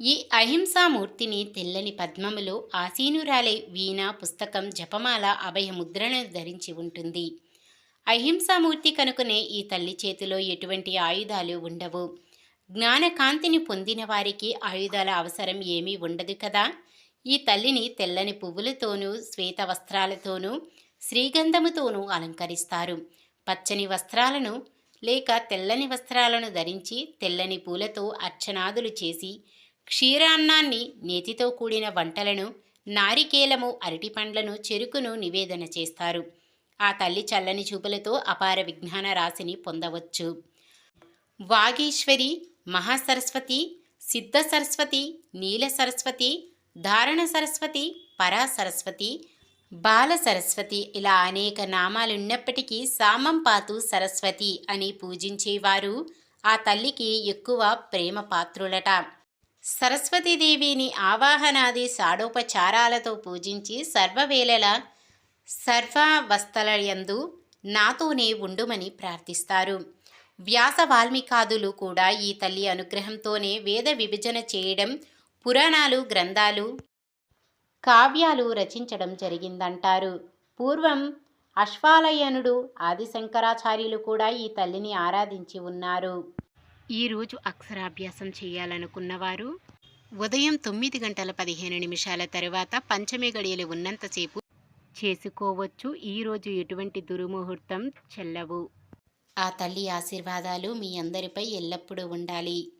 ఈ అహింసామూర్తిని తెల్లని పద్మములో ఆసీనురాలే వీణ పుస్తకం జపమాల అభయముద్రను ధరించి ఉంటుంది. అహింసామూర్తి కనుకనే ఈ తల్లి చేతిలో ఎటువంటి ఆయుధాలు ఉండవు. జ్ఞానకాంతిని పొందిన వారికి ఆయుధాల అవసరం ఏమీ ఉండదు కదా? ఈ తల్లిని తెల్లని పువ్వులతోనూ శ్వేత వస్త్రాలతోనూ శ్రీగంధముతోనూ అలంకరిస్తారు. పచ్చని వస్త్రాలను లేక తెల్లని వస్త్రాలను ధరించి తెల్లని పూలతో అర్చనాదులు చేసి క్షీరాన్నాన్ని నేతితో కూడిన వంటలను నారికేలము అరటిపండ్లను చెరుకును నివేదన చేస్తారు. ఆ తల్లి చల్లని చూపులతో అపార విజ్ఞాన రాశిని పొందవచ్చు. వాగీశ్వరి మహాసరస్వతి సిద్ధ సరస్వతి నీల సరస్వతి ధారణ సరస్వతి పరా సరస్వతి బాల సరస్వతి ఇలా అనేక నామాలున్నప్పటికీ సామంపాతు సరస్వతి అని పూజించేవారు ఆ తల్లికి ఎక్కువ ప్రేమ పాత్రులట. సరస్వతీదేవిని ఆవాహనాది షాడోపచారాలతో పూజించి సర్వవేళల సర్వావస్థలయందు నాతోనే ఉండుమని ప్రార్థిస్తారు. వ్యాస వాల్మీకాదులు కూడా ఈ తల్లి అనుగ్రహంతోనే వేద విభజన చేయడం పురాణాలు గ్రంథాలు కావ్యాలు రచించడం జరిగిందంటారు. పూర్వం అశ్వాలయనుడు ఆదిశంకరాచార్యులు కూడా ఈ తల్లిని ఆరాధించి ఉన్నారు. ఈరోజు అక్షరాభ్యాసం చేయాలనుకున్నవారు ఉదయం తొమ్మిది గంటల పదిహేను నిమిషాల తర్వాత పంచమి గడియలు ఉన్నంతసేపు చేసుకోవచ్చు. ఈరోజు ఎటువంటి దుర్ముహూర్తం చెల్లవు. ఆ తల్లి ఆశీర్వాదాలు మీ అందరిపై ఎల్లప్పుడూ ఉండాలి.